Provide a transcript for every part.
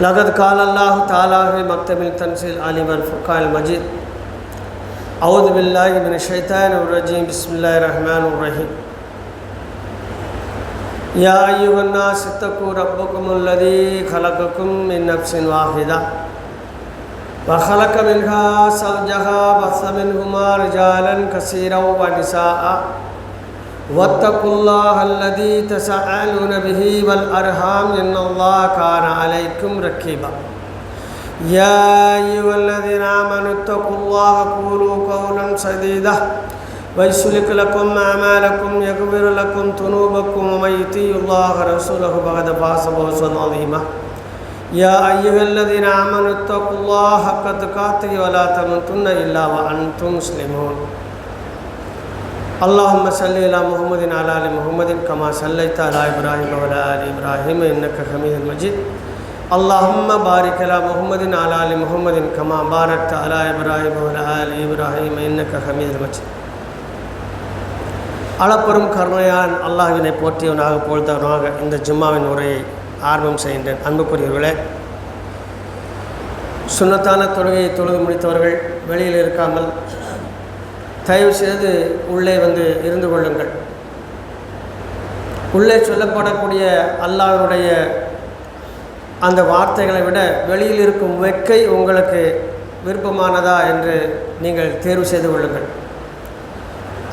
لقد قال الله تعالى في مكتب التنزيل عالم الفقهاء المجيد. أعوذ بالله من الشيطان الرجيم. بسم الله الرحمن الرحيم. يا أيها الناس اتقوا ربكم الذي خلقكم من نفس واحدة وخلق منها زوجها بث منهما رجالا كثيرا ونساء واتقوا الله الذي تساءلون به والأرحام إن الله كان عليكم رقيبا يا أيها الذين آمنوا اتقوا الله قولوا قولا سديدا. ويسلك لكم أعمالكم يغفر لكم ذنوبكم ومن يطيع الله ورسوله فقد فاز فوزا عظيما. يا أيها الذين آمنوا اتقوا الله حق تقاته ولا تموتن إلا وأنتم مسلمون. اللهم صل على محمد على ال محمد كما صليت على ابراهيم وعلى ال ابراهيم انك حميد مجيد اللهم بارك على محمد على ال محمد كما باركت على ابراهيم وعلى ال ابراهيم انك حميد مجيد அளப்பெரும் கருணையான் அல்லாஹ்வினை போற்றியவனாக பொழுதவனாக இந்த ஜும்மாவின் உரையை ஆரம்பம் செய்கின்றேன் அன்புக்குரியவர்களே சுண்ணத்தான தொழுகையை தொழுது முடித்தவர்கள் வெளியில் இருக்காமல் தயவு செய்து உள்ளே வந்து இருந்து கொள்ளுங்கள். உள்ளே சொல்லப்படக்கூடிய அல்லாஹனுடைய அந்த வார்த்தைகளை விட வெளியில் இருக்கும் வெக்கை உங்களுக்கு விருப்பமானதா என்று நீங்கள் தேர்வு செய்து கொள்ளுங்கள்.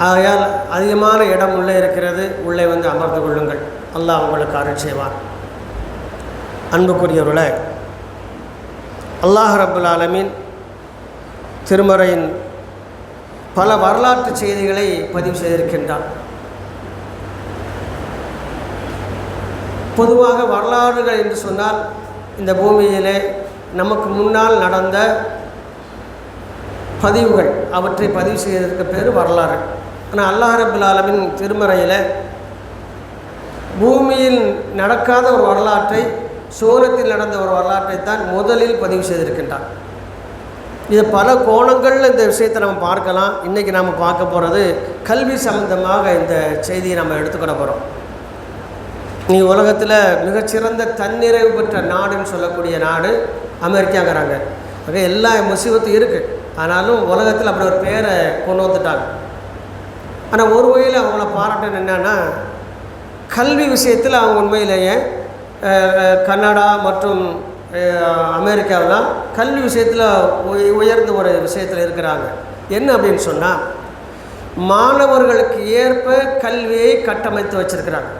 ஆகையால் அதிகமான இடம் உள்ளே இருக்கிறது உள்ளே வந்து அமர்ந்து கொள்ளுங்கள். அல்லாஹ் உங்களுக்கு அருள் செய்வான். அன்புக்குரியவர்களே அல்லாஹ் ரபுல் ஆலமீன் திருமறையின் பல வரலாற்று செய்திகளை பதிவு செய்திருக்கின்றான். பொதுவாக வரலாறுகள் என்று சொன்னால் இந்த பூமியிலே நமக்கு முன்னால் நடந்த பதிவுகள் அவற்றை பதிவு செய்வதற்கு பேர் வரலாறு. ஆனால் அல்லாஹ் ரபுல் ஆலமின் திருமறையில் பூமியில் நடக்காத ஒரு வரலாற்றை சோனத்தில் நடந்த ஒரு வரலாற்றை தான் முதலில் பதிவு செய்திருக்கின்றான். இது பல கோணங்களில் இந்த விஷயத்தை நம்ம பார்க்கலாம். இன்றைக்கி நாம் பார்க்க போகிறது கல்வி சம்மந்தமாக இந்த செய்தியை நம்ம எடுத்துக்கிட போகிறோம் நீ உலகத்தில் மிகச்சிறந்த தன்னிறைவு பெற்ற நாடுன்னு சொல்லக்கூடிய நாடு அமெரிக்காங்கிறாங்க. ஆக எல்லா முசீபத்தும் இருக்குது ஆனாலும் உலகத்தில் அப்படி ஒரு பேரை கொண்டு வந்துட்டாங்க. ஆனால் ஒரு வகையில் அவங்கள பாராட்டணும் என்னென்னா கல்வி விஷயத்தில் அவங்க உண்மையிலேயே கன்னடா மற்றும் அமெரிக்காவெலாம் கல்வி விஷயத்தில் உயர்ந்த ஒரு விஷயத்தில் இருக்கிறாங்க. என்ன அப்படின்னு சொன்னால் மாணவர்களுக்கு ஏற்ப கல்வியை கட்டமைத்து வச்சுருக்கிறாங்க.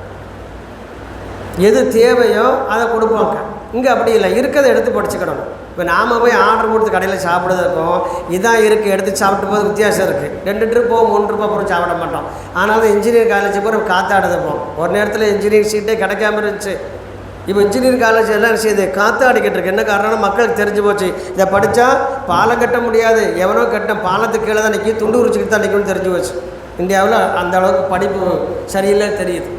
எது தேவையோ அதை கொடுப்பாங்க. இங்கே அப்படி இல்லை. இருக்கிறத எடுத்து படிச்சுக்கிடணும் இப்போ நாம் போய் ஆர்டர் கொடுத்து கடையில் சாப்பிடுறதுக்கும் இதான் இருக்குது எடுத்து சாப்பிட்டு போது வித்தியாசம் இருக்குது ரெண்டு ட்ரிப் மூணு ட்ரிப் அப்புறம் சாப்பிட மாட்டோம். ஆனாலும் இன்ஜினியரிங் காலேஜ் போகிற காத்தாடுது போவோம் ஒரு நேரத்தில் இன்ஜினியரிங் சீட்டே கிடைக்காம இருந்துச்சு. இப்போ இன்ஜினியர் காலேஜ் எல்லாம் செய்யுது காற்று அடிக்கிட்டு இருக்கு. என்ன காரணம் மக்களுக்கு தெரிஞ்சு போச்சு. இதை படித்தா பாலம் கட்ட முடியாது. எவனோ கட்ட பாலத்துக்கு கீழே தான் நிற்கி துண்டு உரிச்சிக்கிட்டு தான் நிற்கணும்னு தெரிஞ்சு போச்சு. இந்தியாவில் அந்த அளவுக்கு படிப்பு சரியில்லை தெரியுது.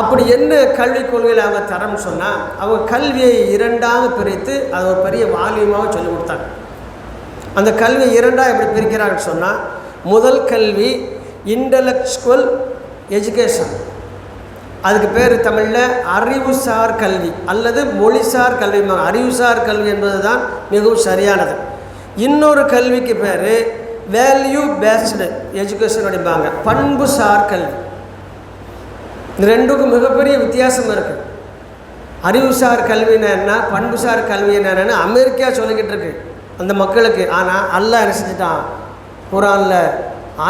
அப்படி என்ன கல்விக் கொள்கையில் அவங்க தரம்னு சொன்னால் அவங்க கல்வியை இரண்டாக பிரித்து அது ஒரு பெரிய வால்யூமாக சொல்லிக் கொடுத்தாங்க. அந்த கல்வி இரண்டாக எப்படி பிரிக்கிறாங்கன்னு சொன்னால் முதல் கல்வி இன்டலெக்சுவல் எஜுகேஷன் அதுக்கு பேர் தமிழில் அறிவுசார் கல்வி அல்லது மொழிசார் கல்வி அறிவுசார் கல்வி என்பது தான் மிகவும் சரியானது. இன்னொரு கல்விக்கு பேர் வேல்யூ பேஸ்டு எஜுகேஷன் அப்படிம்பாங்க. பண்புசார் கல்வி. இந்த ரெண்டுக்கும் மிகப்பெரிய வித்தியாசம் இருக்குது அறிவுசார் கல்வினா என்ன பண்புசார் கல்வி என்னென்னு அமெரிக்கா சொல்லிக்கிட்டு இருக்கு அந்த மக்களுக்கு. ஆனால் அல்லா என்ன செஞ்சுட்டான்? குரானில்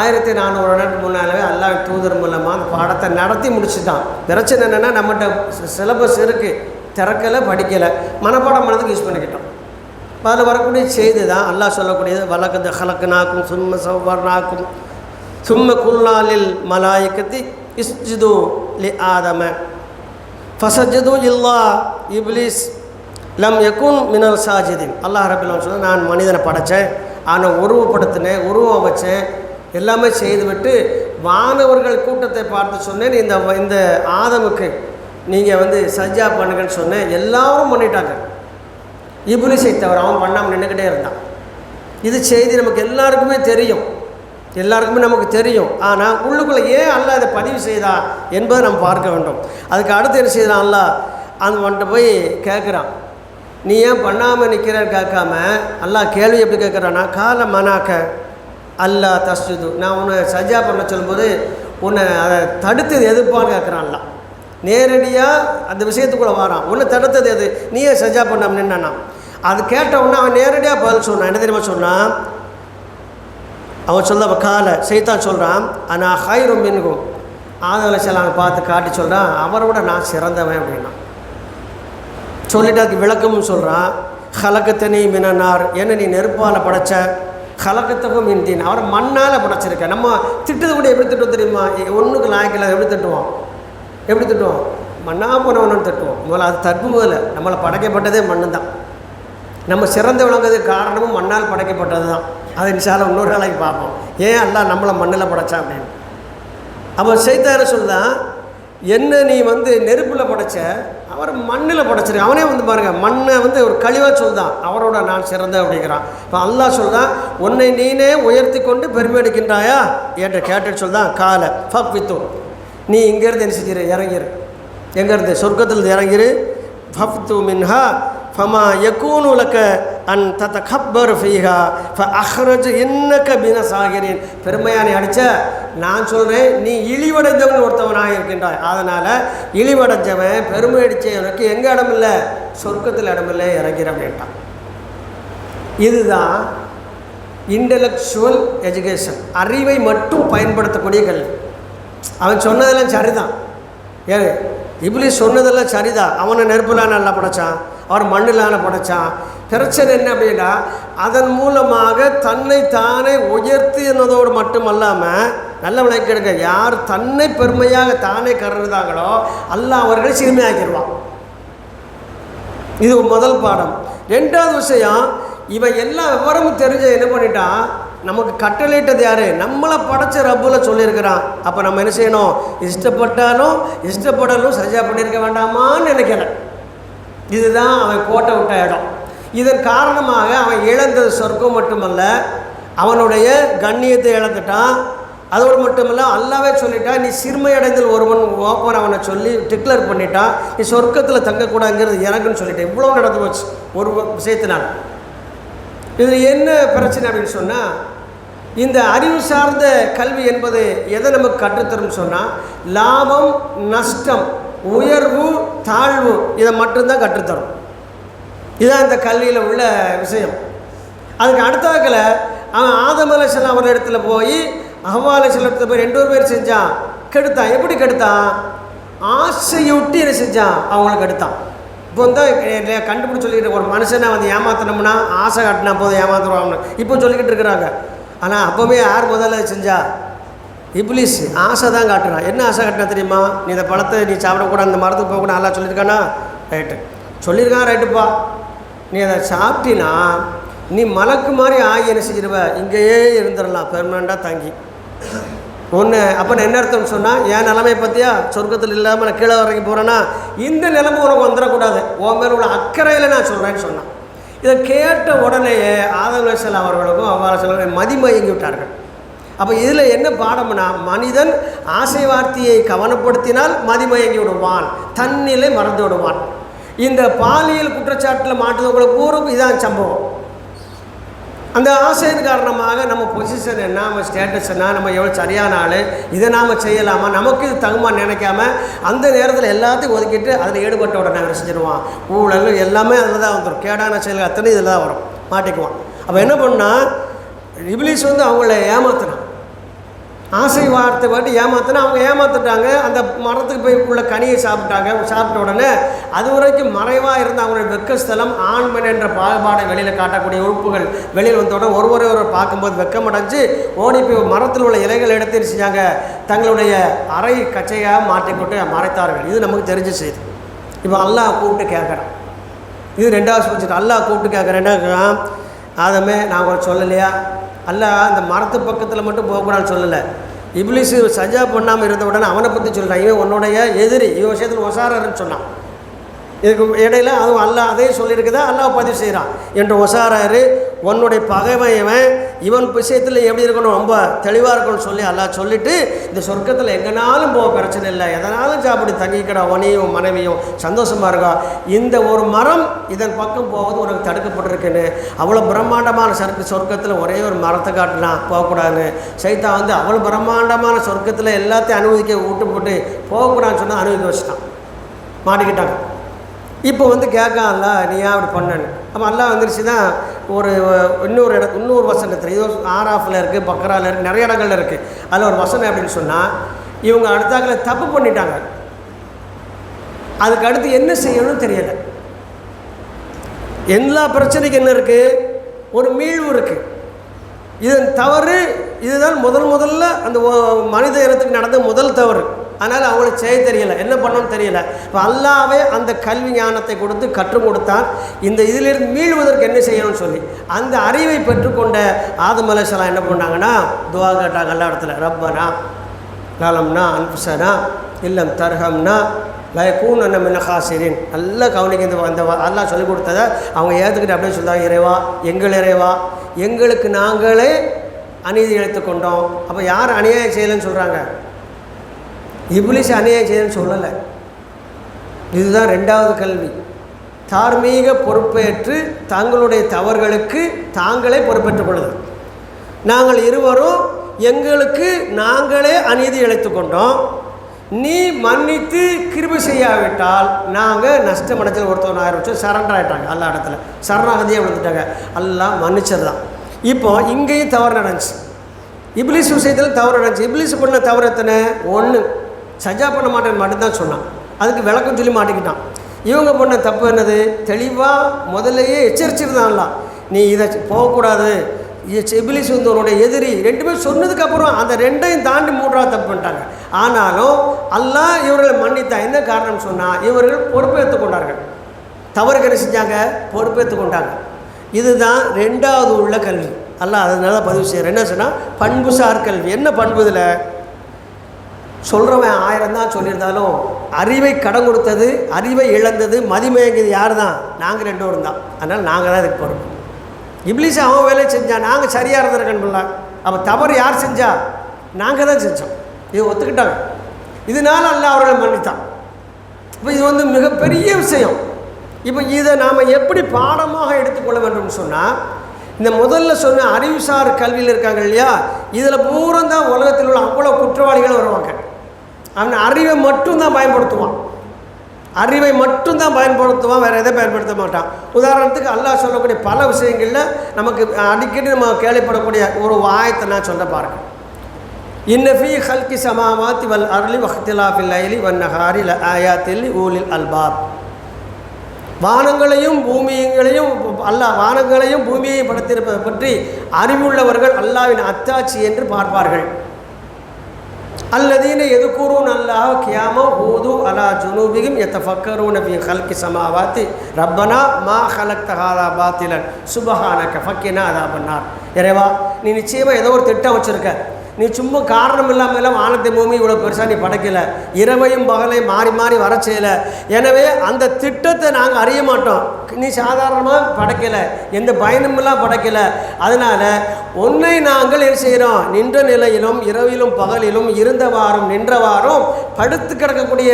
ஆயிரத்தி நானூறு வருடத்துக்கு முன்னாலே அல்லாஹ் தூதர் மூலமாக அந்த பாடத்தை நடத்தி முடிச்சுட்டான். பிரச்சனை என்னென்னா நம்மகிட்ட சிலபஸ் இருக்குது திறக்கலை படிக்கலை. மனப்பாடம் பண்ணதுக்கு யூஸ் பண்ணிக்கிட்டோம். அதில் வரக்கூடிய செய்தி தான் அல்லாஹ் சொல்லக்கூடியது வழக்கத்து ஹலக்குனாக்கும் சும்ம சவ்வர்னாக்கும். சும்ம குல்லாலில் மலாய்க்கத்தி இஸ்ஜிது லி ஆதம. ஃபசஜது இல்லா இப்லிஸ். லம் யகுன் மினல் சாஜிதின். அல்லாஹ் ரபிலாம் சொல்ல நான் மனிதனை படைத்தேன் அவனை உருவப்படுத்தினேன் உருவம் வச்சேன். எல்லாமே செய்துவிட்டு வானவர்கள் கூட்டத்தை பார்த்து சொன்னேன். இந்த இந்த ஆதமுக்கு நீங்கள் வந்து சஜ்ஜா பண்ணுங்கன்னு சொன்னேன். எல்லாரும் பண்ணிட்டாங்க. இபுலிசை தவிர அவன் பண்ணாமல் நின்றுக்கிட்டே இருந்தான். இது செய்தி நமக்கு எல்லாருக்குமே தெரியும். எல்லாருக்குமே நமக்கு தெரியும். ஆனால் உள்ளுக்குள்ளே ஏன் அல்ல இதை பதிவு செய்தா என்பதை நம்ம பார்க்க வேண்டும். அதுக்கு அடுத்து என்ன செய்தான் அல்லாஹ்? அந்த வந்துட்டு போய் கேட்குறான் நீ ஏன் பண்ணாமல் நிற்கிறன்னு கேட்காம அல்லா கேள்வி எப்படி கேட்குறான்னா கால மனாக்க அல்லாஹ் தஸ்ஜுது. நான் உன்னை சஜா பண்ண சொல்லும்போது உன்னை அதை தடுத்தது எதிர்ப்பான்னு கேட்குறான் நேரடியாக அந்த விஷயத்துக்குள்ளே வாரான். உன்னை தடுத்தது எது? நீயே சஜா பண்ண நின்னானா அது கேட்டவுடனே அவன் நேரடியாக பதில் சொன்னான். என்ன தெரியுமா சொன்னான்? அவன் சொல்ல காலை செய்தான் சொல்கிறான் ஆனால் ஹைரும் மின்கும். ஆதவலை செல்லாங்க பார்த்து காட்டி சொல்கிறான் அவரை விட நான் சிறந்தவன் அப்படின்னா. சொல்லிட்டு அதுக்கு விளக்கமும் சொல்கிறான் ஹலக்கத்தனி மினனார் என்ன நீ நெருப்பால் படைச்ச? ஹலக்கத்தகம் இந்தியன் அவரை மண்ணால் புடைச்சிருக்கேன் நம்ம திட்டது கூட எப்படி திட்டுவோம் தெரியுமா? ஒன்றுக்கு லாய்க்கல எப்படி திட்டுவோம்? எப்படி திட்டுவோம்? மண்ணாக போனவனு திட்டுவோம். முதல்ல அது தப்பு முதல்ல. நம்மளை படைக்கப்பட்டதே மண்ணு தான் நம்ம சிறந்து விளங்குறதுக்கு காரணமும் மண்ணால் படைக்கப்பட்டது தான் அதை இன்ஷால இன்னொரு நாளைக்கு பார்ப்போம். ஏன் எல்லாம் நம்மளை மண்ணில் படைச்சா அப்படின்னு? அப்போ செய்தார சொல்லுதான் என்ன நீ வந்து நெருப்பில் படைச்ச அவர் மண்ணில் படைச்சிரு அவனே வந்து பாருங்கள் மண்ணை வந்து ஒரு கழிவாக சொல்தான் அவரோட நான் சிறந்த அப்படிங்கிறான். இப்போ அல்லாஹ் சொல்லுதான் உன்னை நீனே உயர்த்தி கொண்டு பெருமை எடுக்கின்றாயா என்று கேட்டுட்டு சொல்தான் காலை ஃபப் வித்து நீ இங்கேருந்து என்ன செஞ்சிரு? இறங்கிரு. எங்கேருந்து? சொர்க்கத்தில் இறங்கிரு. ஃபப்து மின்ஹா ஃபமா யக்கூனு உலக்க அன் தத்த கப்பர் ஃபீஹா ஃப அஹ்ரஜ் இன்னக்க பின சாகிரின் பெருமையானை அடித்த நான் சொல்கிறேன் நீ இழிவடைந்தவன் ஒருத்தவனாக இருக்கின்றாய். அதனால் இழிவடைஞ்சவன் பெருமை அடித்தவனுக்கு எங்கே இடம் இல்லை? சொர்க்கத்தில் இடமில்லை இறங்கிற அப்படின்ட்டான். இதுதான் இன்டலெக்சுவல் எஜுகேஷன் அறிவை மட்டும் பயன்படுத்தக்கூடிய கல்வி. அவன் சொன்னதெல்லாம் சரிதான். ஏ இப்படி சொன்னதெல்லாம் சரிதான். அவனை நெருப்புலான நல்லா படைச்சான். அவர் மண்ணிலான படைச்சான். பிரச்சனை என்ன அப்படின்னா அதன் மூலமாக தன்னை தானே உயர்த்தினதோடு மட்டுமல்லாமல் நல்ல விளக்கெடுங்க யார் தன்னை பெருமையாக தானே கருதுதாங்களோ அல்லாஹ் அவர்களை சிறுமையாக்கிடுவான். இது முதல் பாடம். ரெண்டாவது விஷயம் இவன் எல்லா விவரமும் தெரிஞ்ச என்ன பண்ணிட்டான் நமக்கு கட்டளையிட்டது யாரு? நம்மளை படைச்ச ரப்புல சொல்லியிருக்கிறான். அப்போ நம்ம என்ன செய்யணும்? இஷ்டப்பட்டாலும் இஷ்டப்படலும் சரியாக பண்ணியிருக்க வேண்டாமான்னு நினைக்கிறேன் இதுதான் அவன் கோட்டை விட்ட இடம். இதன் காரணமாக அவன் இழந்தது சொர்க்கம் மட்டுமல்ல அவனுடைய கண்ணியத்தை இழந்துட்டான். அதோடு மட்டுமல்ல அல்லாவே சொல்லிட்டா நீ சிறுமை அடைந்தல் ஒருவன் ஓப்பன் அவனை சொல்லி டிக்ளேர் பண்ணிட்டான் நீ சொர்க்கத்தில் தங்கக்கூடாதுங்கிறது எனக்குன்னு சொல்லிட்டேன். இவ்வளோ நடந்து போச்சு ஒரு விஷயத்தினால். இதில் என்ன பிரச்சனை அப்படின்னு சொன்னால் இந்த அறிவு சார்ந்த கல்வி என்பது எதை நமக்கு கற்றுத்தரும் சொன்னால் லாபம் நஷ்டம் உயர்வு தாழ்வு இதை மட்டும்தான் கற்றுத்தரும். இதுதான் இந்த கல்வியில் உள்ள விஷயம். அதுக்கு அடுத்தாக்கில் அவன் ஆதமலேசன் அவர் இடத்துல போய் அஹ்வாலேசன் இடத்துல போய் ரெண்டு பேர் செஞ்சான். கெடுத்தான். எப்படி கெடுத்தான்? ஆசையொட்டி என்ன செஞ்சான். அவங்களுக்கு கெடுத்தான். இப்போ வந்து கண்டுபிடிச்சி சொல்லிக்கிட்டு ஒரு மனுஷனை வந்து ஏமாத்தினோம்னா ஆசை காட்டினா போதும் ஏமாத்துருவாங்க இப்போ சொல்லிக்கிட்டு இருக்கிறாங்க. ஆனால் அப்போவே யார் முதல்ல செஞ்சா? இப்ளிஸ் ஆசை தான் காட்டுறான் என்ன ஆசை காட்டினா தெரியுமா? நீ இந்த பழத்தை நீ சாப்பிடக்கூடாது அந்த மரத்துக்கு போகக்கூடாது நல்லா சொல்லியிருக்கானா? ரைட்டு சொல்லியிருக்கான் ரைட்டுப்பா நீ அதை சாப்பிட்டினா நீ மலக்கு மாதிரி ஆகி என்ன செஞ்சிருவ? இங்கேயே இருந்துடலாம். பெர்மனண்ட்டாக தங்கி. ஒன்று அப்போ என்ன அர்த்தம் சொன்னால் என் நிலைமையை பற்றியா சொர்க்கத்தில் இல்லாமல் நான் கீழே வரைக்கும் போகிறேன்னா இந்த நிலைமை உனக்கு வந்துடக்கூடாது. உன் மேலே உள்ள அக்கறையில் நான் சொல்கிறேன்னு சொன்னான். இதை கேட்ட உடனேயே ஆதவசல் அவர்களுக்கும் அவ்வாறு மதிமயங்கி விட்டார்கள். அப்போ இதில் என்ன பாடம்னா மனிதன் ஆசை வார்த்தையை கவனப்படுத்தினால் மதிமயங்கி விடுவான் தன்னிலை மறந்து விடுவான். இந்த பாலியல் குற்றச்சாட்டில் மாட்டுறவங்களுக்கு பூர்வம் இதான் சம்பவம். அந்த ஆசையின் காரணமாக நம்ம பொசிஷன் என்ன நம்ம ஸ்டேட்டஸ் என்ன நம்ம எவ்வளோ சரியான ஆள் இதை நாம் செய்யலாமா? நமக்கு இது தகுமா நினைக்காம அந்த நேரத்தில் எல்லாத்தையும் ஒதுக்கிட்டு அதில் ஈடுபட்ட உடனே நாங்கள் செஞ்சிடுவான் ஊழல் எல்லாமே அதில் தான் வந்துடும் கேடான செயல்கள் அத்தனை இதில் தான் வரும். மாட்டிக்குவான். அப்போ என்ன பண்ணால் இபிலிஸ் வந்து அவங்கள ஏமாத்தினான். ஆசை வார்த்தை பாட்டு ஏமாத்தினா அவங்க ஏமாத்துட்டாங்க. அந்த மரத்துக்கு போய் உள்ள கனியை சாப்பிட்டாங்க. சாப்பிட்ட உடனே அது வரைக்கும் மறைவாக இருந்த அவங்களுடைய வெக்கஸ்தலம் ஆண்மன் என்ற பாகுபாடை வெளியில் காட்டக்கூடிய உறுப்புகள் வெளியில் வந்த உடனே ஒருவரை ஒருவர் பார்க்கும்போது வெக்கமடைஞ்சு ஓடி போய் மரத்தில் உள்ள இலைகள் எடுத்து செஞ்சாங்க? தங்களுடைய அறை கச்சையாக மாற்றிக்கொண்டு மறைத்தார்கள். இது நமக்கு தெரிஞ்ச செய்தி. இப்போ அல்லாஹ் கூப்பிட்டு கேட்குறான். இது ரெண்டாவது சூழ்ச்சி அல்லாஹ் கூப்பிட்டு கேட்குறேன். என்ன கேட்குறான்? ஆதமே நான் சொல்லலையா? அல்ல அந்த மரத்து பக்கத்தில் மட்டும் போகக்கூடாதுன்னு சொல்லலை. இப்ளிஸு சஜா பண்ணாமல் இருந்த உடனே அவனை பற்றி சொல்கிறான் இவன் உன்னுடைய எதிரி இவன் விஷயத்தில் ஒசாரன்னு சொன்னான். இதுக்கு இடையில அதுவும் அல்லாஹ் அதையும் சொல்லியிருக்குதா? அல்லாஹ் பதிவு செய்கிறான் என்று ஒசாராரு உன்னுடைய பகைவன் இவன். இவன் விஷயத்தில் எப்படி இருக்கணும்? ரொம்ப தெளிவாக இருக்கணும்னு சொல்லி எல்லாம் சொல்லிவிட்டு இந்த சொர்க்கத்தில் எங்கேனாலும் போக பிரச்சனை இல்லை. எதனாலும் சாப்பிட்டு தங்கிக்கடா உனையும் மனைவியும் சந்தோஷமாக இருக்கா? இந்த ஒரு மரம் இதன் பக்கம் போவது உனக்கு தடுக்கப்பட்டிருக்குன்னு. அவ்வளோ பிரம்மாண்டமான சருக்கு சொர்க்கத்தில் ஒரே ஒரு மரத்தை காட்டினா போகக்கூடாதுன்னு. சைத்தா வந்து அவ்வளோ பிரம்மாண்டமான சொர்க்கத்தில் எல்லாத்தையும் அனுமதிக்க விட்டு போட்டு போகக்கூடாதுன்னு சொன்னால் அனுமதி வச்சுட்டான். மாட்டிக்கிட்டாங்க. இப்போ வந்து கேட்கான்ல நீ ஏன் அப்படி பண்ணன்னு? அப்போ அல்லா வந்துருச்சு தான் ஒரு இன்னொரு இடம் இன்னொரு வசனத்தில் இது ஆராஃபில் இருக்குது பக்கராவில் இருக்குது நிறைய இடங்கள்ல இருக்குது அதில் ஒரு வசனம் அப்படின்னு சொன்னால் இவங்க அடுத்தாக்கில் தப்பு பண்ணிட்டாங்க. அதுக்கு அடுத்து என்ன செய்யணும்னு தெரியலை. எல்லா பிரச்சனைக்கும் என்ன இருக்குது ஒரு மீழ்வு இருக்குது இதன் தவறு இதுதான் முதல் முதல்ல அந்த மனித இனத்துக்கு நடந்த முதல் தவறு. அதனால் அவங்களுக்கு செய்ய தெரியலை. என்ன பண்ணணும்னு தெரியலை. இப்போ அல்லாவே அந்த கல்வி ஞானத்தை கொடுத்து கற்றுக் கொடுத்தான் இந்த இதிலிருந்து மீள்வதற்கு என்ன செய்யணும்னு சொல்லி. அந்த அறிவை பெற்றுக்கொண்ட ஆதம் என்ன பண்ணாங்கன்னா துவா கேட்டாங்க எல்லா இடத்துல. ரப்பனா நலம்னா அன்புசனா இல்லம் தர்ஹம்னா லயக்கூன் அன்ன மினஹாசிரின் நல்லா கவனிக்க இந்த அந்த வ- சொல்லிக் கொடுத்ததை அவங்க ஏற்றுக்கிட்டு அப்படியே சொல்லுவாங்க இறைவா எங்கள் இறைவா எங்களுக்கு நாங்களே அநீதி இழைத்து கொண்டோம். அப்போ யார் அநியாயம் செய்யலைன்னு சொல்கிறாங்க இப்லிஸ் அநியாயம் செய்யணும்னு சொல்லலை. இதுதான் ரெண்டாவது கல்வி. தார்மீக பொறுப்பேற்று தங்களுடைய தவறுகளுக்கு தாங்களே பொறுப்பேற்றுக் கொள்ளுதல் நாங்கள் இருவரும் எங்களுக்கு நாங்களே அநீதி இழைத்து கொண்டோம். நீ மன்னித்து கிருபி செய்யாவிட்டால் நாங்கள் நஷ்டமடைச்சல் ஒருத்தவன் ஆரம்பிச்சு சரண்டர் ஆகிட்டாங்க எல்லா இடத்துல. சரணாகதியாக விழுந்துட்டாங்க. எல்லாம் மன்னிச்சதுதான். இப்போ இங்கேயும் தவறு நடந்துச்சு. இப்ளிஸ் விஷயத்தில் தவறு நடந்துச்சு. இப்ளிஸ் பண்ண தவறு எத்தனை? ஒன்று சஜா பண்ண மாட்டேன்னு மட்டும்தான் சொன்னான். அதுக்கு விளக்கம் சொல்லி மாட்டிக்கிட்டான். இவங்க பண்ண தப்பு என்னது? தெளிவாக முதல்லையே எச்சரிச்சிருந்தான்ல. நீ இதை போகக்கூடாது. இபிலிஸ் வந்து உன்னுடைய எதிரி ரெண்டுமே சொன்னதுக்கப்புறம் அந்த ரெண்டையும் தாண்டி மூன்றாவது தப்பு பண்ணிட்டாங்க. ஆனாலும் அல்லாஹ் இவர்களை மன்னித்தா என்ன காரணம் சொன்னால் இவர்கள் பொறுப்பேற்று கொண்டார்கள். தவறுக்கு என்ன செஞ்சாங்க? பொறுப்பேற்று கொண்டாங்க. இதுதான் ரெண்டாவது உள்ள கல்வி. அல்லா அதனால பதிவு செய்கிறேன் என்ன சொன்னால் பண்புசார் கல்வி. என்ன பண்பு இதில்? சொல்கிறவன் ஆயிரம் தான் சொல்லியிருந்தாலும் அறிவை கடன் கொடுத்தது அறிவை இழந்தது மதிமயங்கியது யார் தான் நாங்கள் ரெண்டு பேரும் தான். அதனால் நாங்கள் தான் இதுக்கு போகிறோம் இப்ளீஸ் அவன் வேலையை செஞ்சான் நாங்கள் சரியாக இருந்திருக்கணும்ல அப்போ தவறு யார் செஞ்சா? நாங்கள் தான் செஞ்சோம். இது ஒத்துக்கிட்டாங்க. இதனால அல்ல அவர்களை மன்னித்தான். இப்போ இது வந்து மிகப்பெரிய விஷயம். இப்போ இதை நாம் எப்படி பாடமாக எடுத்துக்கொள்ள வேண்டும்னு சொன்னால் இந்த முதல்ல சொன்ன அறிவுசார் கல்வியில் இருக்காங்க இல்லையா? இதில் பூரம் தான் உலகத்தில் உள்ள அவ்வளோ குற்றவாளிகள் வருவாங்க. அவன் அறிவை மட்டும்தான் பயன்படுத்துவான். அறிவை மட்டும்தான் பயன்படுத்துவான் வேறு எதை பயன்படுத்த மாட்டான். உதாரணத்துக்கு அல்லாஹ் சொல்லக்கூடிய பல விஷயங்களில் நமக்கு அடிக்கடி நம்ம கேள்விப்படக்கூடிய ஒரு வாயத்தை நான் சொல்ல பாருங்க. இன்னஃபி ஹல்கி சமாவாத்தி வல் அருளி வஹ்திலாஃபில் லைலி வன் நஹாரி ல ஆயாத்தில் ஊலில் அல்பாப். வானங்களையும் பூமியங்களையும் அல்லாஹ் வானங்களையும் பூமியையும் படைத்திருப்பதை பற்றி அறிவுள்ளவர்கள் அல்லாவின் அத்தாட்சி என்று பார்ப்பார்கள். அல்லதீன எதுக்கூறும் அல்லாஹ் கியாம ஊது அலா ஜுனூபிகும் எத்தஃபக்கரூன ஃபி ஹல்கி சமாவாத்தி ரப்பனா மா ஹலக் தகாதா பாத்திலன் சுபஹானக ஃபக்கினா அதா பண்ணார் இறைவா நீ நிச்சயமாக ஏதோ ஒரு திட்டம் வச்சுருக்க. நீ சும்மா காரணம் இல்லாமல் எல்லாம் வானத்தை பூமி இவ்வளோ பெருசாக நீ படைக்கலை. இரவையும் பகலையும் மாறி மாறி வர செய்யலை. எனவே அந்த திட்டத்தை நாங்கள் அறிய மாட்டோம். நீ சாதாரணமாக படைக்கலை. எந்த பயனுமெல்லாம் படைக்கலை. அதனால் உன்னை நாங்கள் என்ன செய்கிறோம் நின்ற நிலையிலும் இரவிலும் பகலிலும் இருந்தவாறும் நின்றவாறும் படுத்து கிடக்கக்கூடிய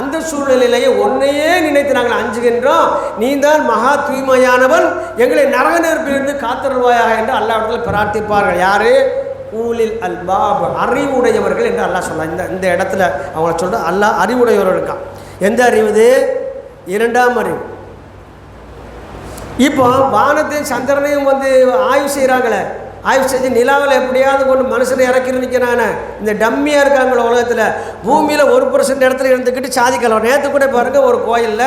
அந்த சூழ்நிலையிலேயே ஒன்றையே நினைத்து நாங்கள் அஞ்சுகின்றோம். நீ தான் மகா தூய்மையானவன். எங்களை நரக நெருப்பிலிருந்து காத்திருவாயாக என்று அல்லாவிடத்தில் பிரார்த்திப்பார்கள். யாரு? ஊலில் அல்பாப் அறிவுடையவர்கள் என்று அல்லாஹ் சொல்லலாம் இந்த இந்த இடத்துல அவங்கள சொல்கிற அல்லாஹ் அறிவுடையவர்கள் இருக்கான். எந்த அறிவு இது? இரண்டாம் அறிவு. இப்போ வானத்தையும் சந்திரனையும் வந்து ஆய்வு செய்கிறாங்களே ஆய்வு செஞ்சு நிலாவில் எப்படியாவது கொண்டு மனுஷனை இறக்கி நிற்கிறானே. இந்த டம்மியாக இருக்காங்களோ உலகத்தில். பூமியில் ஒரு பர்சன்ட் இடத்துல இருந்துக்கிட்டு சாதிக்கலாம் நேற்று கூட பாருங்க ஒரு கோயிலில்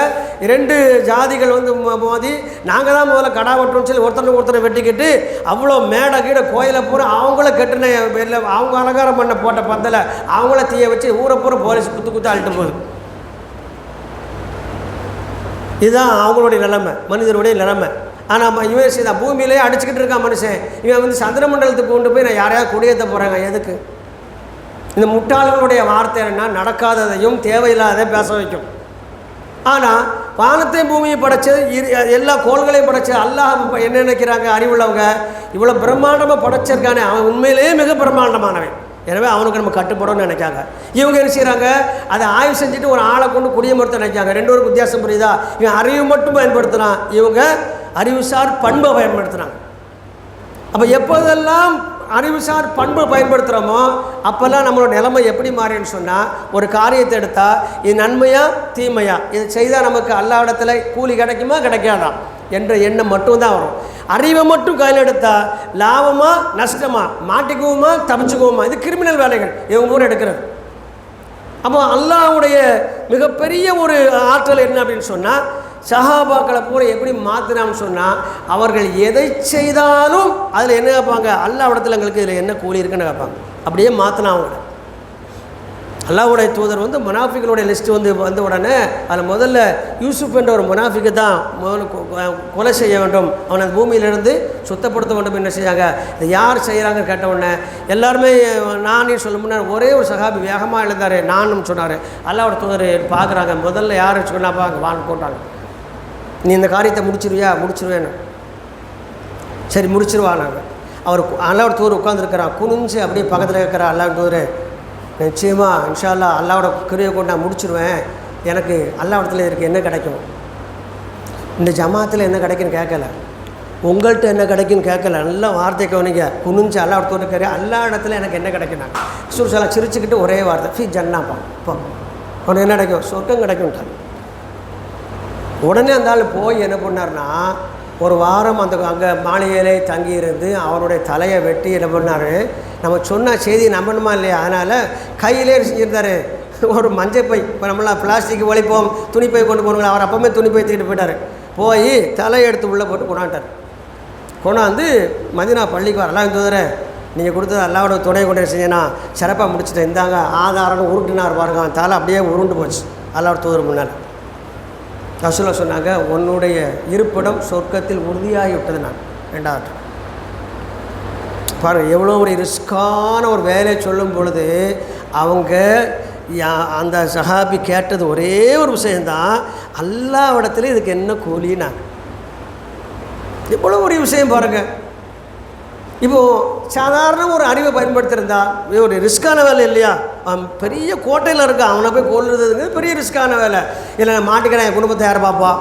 ரெண்டு ஜாதிகள் வந்து மோதி நாங்கள் தான் முதல்ல கடா வெட்டுறோம்னு சொல்லி ஒருத்தனை ஒருத்தனை வெட்டிக்கிட்டு அவ்வளோ மேடை கீழே கோயிலை பூரா அவங்கள கட்டின அவங்க அலங்காரம் பண்ண போட்ட பந்தலை அவங்கள தீய வச்சு ஊரை பூரா போலீஸ் குத்து குத்து அழுட்டு போகுது இதுதான் அவங்களுடைய நிலைமை மனிதனுடைய நிலைமை. ஆனால் இவன் செய்தான் பூமியிலே அடிச்சுக்கிட்டு இருக்கான் மனுஷன். இவன் வந்து சந்திரமண்டலத்துக்கு கொண்டு போய் நான் யாரையாவது குடியேற்ற போகிறாங்க எதுக்கு? இந்த முட்டாள்களுடைய வார்த்தை என்னென்னா நடக்காததையும் தேவையில்லாத பேச வைக்கும். ஆனால் வானத்தையும் பூமியை படைச்சது எல்லா கோள்களையும் படைச்சது அல்லாஹ் என்ன நினைக்கிறாங்க? அறிவுள்ளவங்க இவ்வளோ பிரம்மாண்டமாக படைச்சிருக்கானே அவன் உண்மையிலேயே மிக பிரம்மாண்டமானவன். எனவே அவனுக்கு நம்ம கட்டுப்படணும்னு நினைக்காங்க. இவங்க என்ன செய்கிறாங்க அதை ஆய்வு செஞ்சுட்டு ஒரு ஆளை கொண்டு குடியமர்த்த நினைக்காங்க. ரெண்டு பேருக்கு வித்தியாசம் புரியுதா? இவன் அறிவு மட்டும் பயன்படுத்துனான் இவங்க அறிவுசார் பண்பை பயன்படுத்துகிறாங்க அப்போ எப்போதெல்லாம் அறிவுசார் பண்பை பயன்படுத்துகிறோமோ அப்போல்லாம் நம்மளோட நிலைமை எப்படி மாறின்னு சொன்னால் ஒரு காரியத்தை எடுத்தால் இது நன்மையா தீமையா? இதை செய்தால் நமக்கு எல்லா இடத்துல கூலி கிடைக்குமா கிடைக்காதா? என்ற எண்ணம் மட்டும்தான் வரும். அறிவை மட்டும் கையில் எடுத்தால் லாபமா நஷ்டமா? மாட்டிக்குவோமா தப்பிச்சுக்குவோமா? இது கிரிமினல் வேலைகள். இவங்க கூட எடுக்கிறது. அப்போ அல்லாவுடைய மிகப்பெரிய ஒரு ஆற்றல் என்ன அப்படின்னு சொன்னால் சஹாபாக்களை பூரா எப்படி மாற்றினான்னு சொன்னால் அவர்கள் எதை செய்தாலும் அதில் என்ன கேட்பாங்க? அல்லா இடத்துல எங்களுக்கு இதில் என்ன கூலி இருக்குன்னு கேட்பாங்க. அப்படியே மாற்றினா அவங்க. அல்லாஹ்வுடைய தூதர் வந்து முனாஃபிகளுடைய லிஸ்ட் வந்து வந்த உடனே அதில் முதல்ல யூசுப் என்ற ஒரு முனாஃபிக்கு தான் முதல்ல கொலை செய்ய வேண்டும். அவனை அந்த பூமியிலிருந்து சுத்தப்படுத்த வேண்டும் என்ன செய்யாங்க இதை யார் செய்கிறாங்க கேட்ட உடனே எல்லாருமே நானே சொல்ல முன்னாடி ஒரே ஒரு சகாபி வேகமாக எழுந்தார். நானும் சொன்னார். அல்லாவோட தூதர் பார்க்குறாங்க. முதல்ல யார் சொன்னாப்பா? அங்கே வாங்க போட்டாங்க. நீ இந்த காரியத்தை முடிச்சிருவியா? முடிச்சிருவேன்னு. சரி முடிச்சிருவா நாங்கள் அவர் அல்லாவோட தூர் உட்காந்துருக்கிறான் குனிஞ்சு அப்படியே பக்கத்தில் இருக்கிற அல்லாவோட தூர் நிச்சயமாக இன்ஷால்லா அல்லாவோட கிரியை கொண்டு நான் முடிச்சிருவேன். எனக்கு அல்லாவிடத்தில் இருக்குது என்ன கிடைக்கும்? இந்த ஜமாத்தில் என்ன கிடைக்குன்னு கேட்கல. உங்கள்கிட்ட என்ன கிடைக்குன்னு கேட்கல. நல்ல வார்த்தை கவனிங்க. குனிஞ்சு அல்லா தூர் இருக்கிற எல்லா இடத்துல எனக்கு என்ன கிடைக்கும் நான் சிரிச்சுக்கிட்டு ஒரே வார்த்தை ஃபீ ஜன்னாப்பா இப்போ உனக்கு என்ன கிடைக்கும்? சொர்க்கம் கிடைக்கும்ட்டாங்க உடனே அந்த ஆள் போய் என்ன பண்ணார்னா ஒரு வாரம் அந்த அங்கே மாளிகையிலே தங்கியிருந்து அவருடைய தலையை வெட்டி என்ன பண்ணார் நம்ம சொன்ன செய்தி நம்பணுமா இல்லையா? அதனால் கையிலே இருந்தார் ஒரு மஞ்சள் பை இப்போ நம்மளாம் பிளாஸ்டிக் ஒழிப்போம் துணிப்பை கொண்டு போகிறோங்களா அவர் அப்போவுமே பை தூக்கிட்டு போயிட்டார். போய் தலையை எடுத்து உள்ளே போட்டு கொண்டாண்டார் கொண்டாந்து மதினா பள்ளிக்கு வரலாம் தூதர நீங்கள் கொடுத்தது அல்லாவோட துணை கொண்டு செஞ்சேன்னா சிறப்பாக முடிச்சுட்டேன். இந்தாங்க ஆதாரம்னு உருட்டினார் பாருங்க தலை அப்படியே உருண்டு போச்சு. அல்லாவோட தூதர் முன்னால். ரசூலா சொன்னாங்க உன்னுடைய இருப்பிடம் சொர்க்கத்தில் உறுதியாகி விட்டது நான் ரெண்டாவது. பாருங்கள் எவ்வளோ ஒரு ரிஸ்கான ஒரு வேலையை சொல்லும் பொழுது அவங்க யா- அந்த சஹாபி கேட்டது ஒரே ஒரு விஷயந்தான் எல்லா இடத்துலையும் இதுக்கு என்ன கூலினாங்க? எவ்வளோ ஒரு விஷயம் பாருங்கள் இப்போது சாதாரண ஒரு அறிவை பயன்படுத்தியிருந்தா ஒரு ரிஸ்க்கான வேலை இல்லையா? அவன் பெரிய கோட்டையில் இருக்கான். அவனை போய் கொள்ளுறதுங்கிறது பெரிய ரிஸ்க்கான வேலை. இல்லை நான் மாட்டிக்கிறேன் என் குடும்பத்தை யார் பார்ப்பா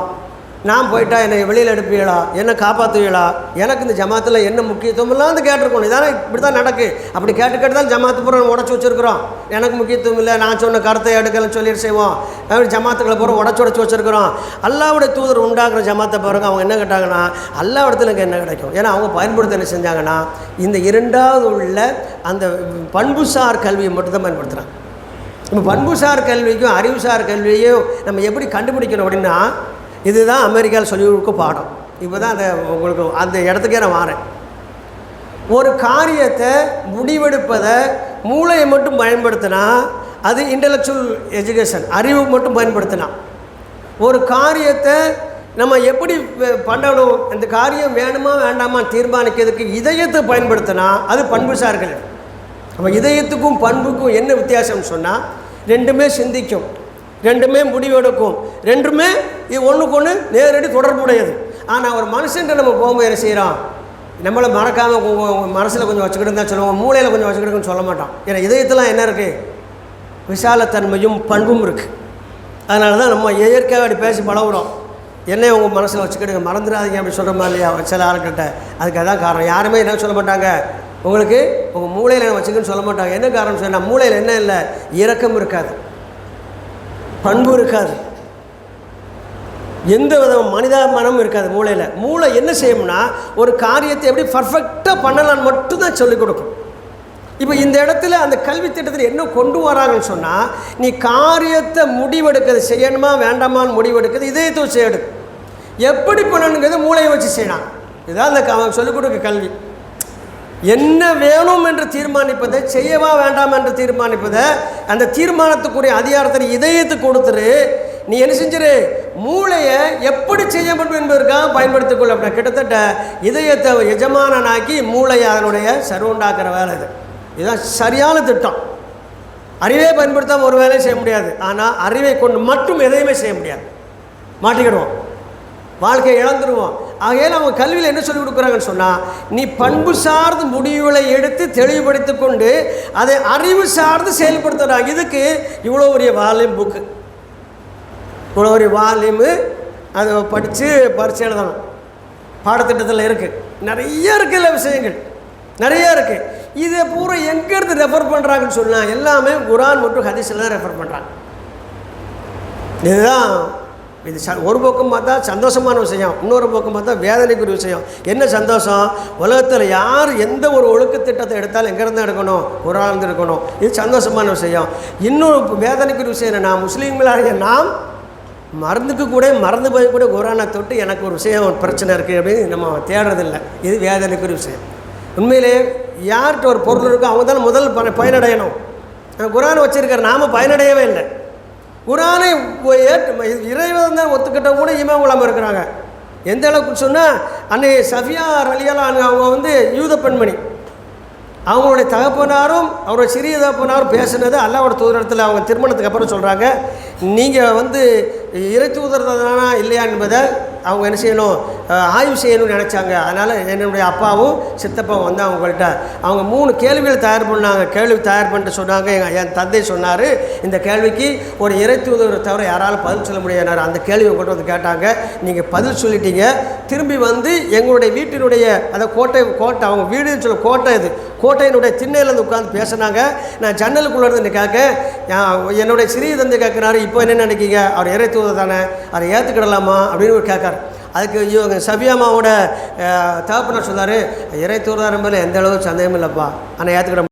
நான் போயிட்டா என்னை வெளியில் எடுப்பீங்களா? என்னை காப்பாற்றுவீங்களா எனக்கு இந்த ஜமாத்தில் என்ன முக்கியத்துவம்லாம் வந்து கேட்டிருக்கணும். இதானே இப்படி தான் நடக்கு. அப்படி கேட்டு கேட்டு தான் ஜமாத்து பூரா உடச்சி வச்சுருக்கிறோம். எனக்கு முக்கியத்துவம் இல்லை. நான் சொன்ன கருத்தை எடுக்கலன்னு சொல்லிட்டு செய்வோம். அப்படி ஜமாத்துக்களை பூரா உடச்சி உடச்சி வச்சுருக்கிறோம். அல்லாவுடைய தூதர் உண்டாக்குற ஜமாத்தை பாருங்க. அவங்க என்ன கேட்டாங்கன்னா அல்லா இடத்துல எனக்கு என்ன கிடைக்கும்? ஏன்னா அவங்க பயன்படுத்த என்ன செஞ்சாங்கன்னா இந்த இரண்டாவது உள்ள அந்த பண்புசார் கல்வியை மட்டும்தான் பயன்படுத்துகிறாங்க இப்போ பண்புசார் கல்விக்கும் அறிவுசார் கல்வியையும் நம்ம எப்படி கண்டுபிடிக்கணும் அப்படின்னா இதுதான் அமெரிக்காவில் சொல்லிக் கொடுக்க பாடம். இப்போ தான் அந்த உங்களுக்கு அந்த இடத்துக்கே நான் வரேன். ஒரு காரியத்தை முடிவெடுப்பதை மூளையை மட்டும் பயன்படுத்தினா அது இன்டலெக்சுவல் எஜுகேஷன் அறிவு மட்டும் பயன்படுத்தினா ஒரு காரியத்தை நம்ம எப்படி பண்ணணும் அந்த காரியம் வேணுமா வேண்டாமா தீர்மானிக்கிறதுக்கு இதயத்தை பயன்படுத்தினா அது பண்புசார்கள் நம்ம இதயத்துக்கும் பண்புக்கும் என்ன வித்தியாசம்னு சொன்னால் ரெண்டுமே சிந்திக்கும். ரெண்டுமே முடிவெடுக்கும். ரெண்டுமே இது ஒன்றுக்கு ஒன்று நேரடி தொடர்புடையது. ஆனால் ஒரு மனுஷன்ட்டு நம்ம போகும்போது என்ன செய்கிறோம் நம்மளை மறக்காமல் மனசில் கொஞ்சம் வச்சுக்கிட்டு தான் சொல்லுவோம். மூளையில் கொஞ்சம் வச்சுக்கிட்டுன்னு சொல்ல மாட்டோம் ஏன்னா இதயத்தில் என்ன இருக்குது விசாலத்தன்மையும் பண்பும் இருக்குது அதனால தான் நம்ம இயற்கையாக அப்படி பேசி பழகுறோம். என்ன உங்கள் மனசில் வச்சுக்கிடுங்க. மறந்துடாதீங்க அப்படி சொல்கிற மாதிரி இல்லையா? சில ஆளுக்கிட்ட அதுக்கு அதான் காரணம். யாருமே என்ன சொல்ல மாட்டாங்க? உங்களுக்கு உங்கள் மூளையில் வச்சுக்கன்னு சொல்ல மாட்டாங்க. என்ன காரணம் சொன்னால் மூளையில் என்ன இல்லை? இரக்கம் இருக்காது. பண்பு இருக்காது. எந்த வித மனிதாபிமானமும் இருக்காது மூளையில். மூளை என்ன செய்யும்னா ஒரு காரியத்தை எப்படி பர்ஃபெக்டாக பண்ணலான்னு மட்டும்தான் சொல்லிக் கொடுக்கும். இப்போ இந்த இடத்துல அந்த கல்வி திட்டத்தில் என்ன கொண்டு வராங்கன்னு சொன்னால் நீ காரியத்தை முடிவெடுக்கிறது செய்யணுமா வேண்டாமான்னு முடிவெடுக்கிறது இதயத்தை வச்சு எடுக்கும். எப்படி பண்ணணுங்கிறது மூளையை வச்சு செய்யலாம். இதுதான் அந்த க- சொல்லிக் கொடுக்க கல்வி. என்ன வேணும் என்று தீர்மானிப்பதை செய்யவா வேண்டாம் என்று தீர்மானிப்பதை அந்த தீர்மானத்துக்குரிய அதிகாரத்தை இதயத்துக்கு கொடுத்துரு. நீ என்ன செஞ்சிரு? மூளையை எப்படி செய்ய வேண்டும் என்பதற்காக பயன்படுத்திக் கொள்ள அப்படின்னா கிட்டத்தட்ட இதயத்தை எஜமானனாக்கி மூளையை அதனுடைய சர்வுண்டாக்குற வேலை இது. இதுதான் சரியான திட்டம். அறிவே பயன்படுத்தாமல் ஒரு வேலையும் செய்ய முடியாது. ஆனால் அறிவை கொண்டு மட்டும் எதையுமே செய்ய முடியாது. மாட்டிக்கிடுவோம். வாழ்க்கையை இழந்துருவோம். ஆகையால் அவங்க கல்வியில் என்ன சொல்லிக் கொடுக்குறாங்கன்னு சொன்னால் நீ பண்பு சார்ந்த முடிவுகளை எடுத்து தெளிவுபடுத்தி கொண்டு அதை அறிவு சார்ந்து செயல்படுத்துகிறாங்க இதுக்கு இவ்வளோ பெரிய வால்யூம் புக்கு. இவ்வளோ பெரிய வால்யூமு அதை படித்து பரிசு எழுதணும் பாடத்திட்டத்தில் இருக்குது நிறைய இருக்குல்ல விஷயங்கள். நிறைய இருக்குது இதை பூரா எங்கேருந்து ரெஃபர் பண்ணுறாங்கன்னு சொன்னால் எல்லாமே குரான் மற்றும் ஹதீஸில் தான் ரெஃபர் பண்ணுறாங்க இதுதான் இது ச ஒரு பக்கம் பார்த்தா சந்தோஷமான விஷயம் இன்னொரு பக்கம் பார்த்தா வேதனைக்குரிய விஷயம். என்ன சந்தோஷம்? உலகத்தில் யார் எந்த ஒரு ஒழுக்க திட்டத்தை எடுத்தாலும் எங்கேருந்து எடுக்கணும்? குரான் எடுக்கணும் இது சந்தோஷமான விஷயம். இன்னொரு வேதனைக்குரிய விஷயம் என்னென்னா முஸ்லீம்களாகிய நாம் மறந்துக்கு கூட மறந்து போய் கூட குரானை தொட்டு எனக்கு ஒரு விஷயம் ஒரு பிரச்சனை இருக்குது அப்படின்னு நம்ம தேடுறதில்லை. இது வேதனைக்குரிய விஷயம். உண்மையிலே யார்கிட்ட ஒரு பொருள் இருக்கோ அவங்க தான் முதல் ப பயனடையணும். குரான் வச்சுருக்கார் நாம் பயனடையவே இல்லை. குரானை ஏற்று இறைவன் தான் ஒத்துக்கிட்ட கூட இமாம் உலாம இருக்கிறாங்க. எந்த அளவுக்கு சொன்னால் அன்னை சஃபியா ரலியலா அவங்க வந்து யூத பெண்மணி. அவங்களுடைய தகப்பனாரும் அவருடைய சிறிய தகப்பனாரும் பேசுனது அல்லாவோட தூதரத்தில் அவங்க திருமணத்துக்கு அப்புறம் சொல்கிறாங்க நீங்கள் வந்து இறை தூதர் தானா இல்லையா என்பதை அவங்க என்ன செய்யணும் ஆய்வு செய்யணும்னு நினச்சாங்க. அதனால் என்னுடைய அப்பாவும் சித்தப்பாவும் வந்து அவங்கள்ட்ட அவங்க மூணு கேள்விகள் தயார் பண்ணாங்க. கேள்வி தயார் பண்ணிட்டு சொன்னாங்க. எங்கள் என் தந்தை சொன்னார் இந்த கேள்விக்கு ஒரு இறை தூதரை தவிர யாராலும் பதில் சொல்ல முடியாது அந்த கேள்வியை உங்கள்கிட்ட வந்து கேட்டாங்க. நீங்கள் பதில் சொல்லிட்டீங்க. திரும்பி வந்து எங்களுடைய வீட்டினுடைய அந்த கோட்டை கோட்டை அவங்க வீடுன்னு சொல்ல கோட்டை இது கோட்டையினுடைய திண்ணையிலேருந்து உட்காந்து பேசினாங்க. நான் ஜன்னலுக்குள்ளே இருந்து கேட்க என்னுடைய சிறிய தந்தை கேட்குறாரு. இப்போ என்ன நினைக்கிங்க அவர் இறை தூதர் தானே? அதை ஏற்றுக்கிடலாமா அப்படின்னு ஒரு கேட்காரு. அதுக்கு இவங்க சபியாமாவோட தகப்பனர் சொன்னார் இறை தூர்தாரம் மேலே எந்த அளவு சந்தேகம் இல்லைப்பா ஆனால் ஏற்றுக்கிட